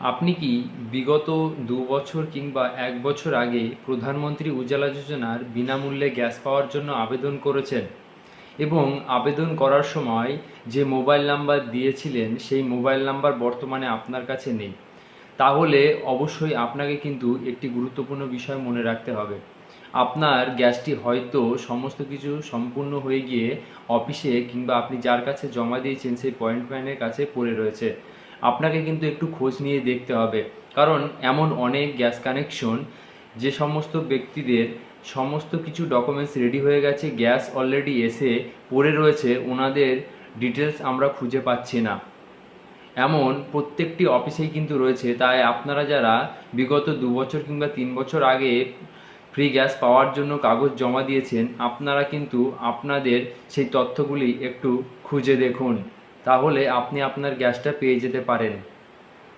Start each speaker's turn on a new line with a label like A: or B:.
A: আপনি কি বিগত দু বছর কিংবা এক বছর আগে প্রধানমন্ত্রী উজ্জ্বলা যোজনার বিনামূল্যে গ্যাস পাওয়ার জন্য আবেদন করেছেন? এবং আবেদন করার সময় যে মোবাইল নাম্বার দিয়েছিলেন, সেই মোবাইল নাম্বার বর্তমানে আপনার কাছে নেই। তাহলে অবশ্যই আপনাকে কিন্তু একটি গুরুত্বপূর্ণ বিষয় মনে রাখতে হবে। আপনার গ্যাসটি হয়তো সমস্ত কিছু সম্পূর্ণ হয়ে গিয়ে অফিসে কিংবা আপনি যার কাছে জমা দিয়েছেন, সেই পয়েন্ট ম্যানের কাছে পড়ে রয়েছে। আপনাকে কিন্তু একটু খোঁজ নিয়ে দেখতে হবে। কারণ এমন অনেক গ্যাস কানেকশন, যে সমস্ত ব্যক্তিদের সমস্ত কিছু ডকুমেন্টস রেডি হয়ে গেছে, গ্যাস অলরেডি এসে পড়ে রয়েছে, ওনাদের ডিটেলস আমরা খুঁজে পাচ্ছি না। এমন প্রত্যেকটি অফিসেই কিন্তু রয়েছে, তাই আপনারা যারা বিগত দু বছর কিংবা তিন বছর আগে ফ্রি গ্যাস পাওয়ার জন্য কাগজ জমা দিয়েছেন, আপনারা কিন্তু আপনাদের সেই তথ্যগুলি একটু খুঁজে দেখুন। তাহলে আপনি আপনার গ্যাসটা পেয়ে যেতে পারেন।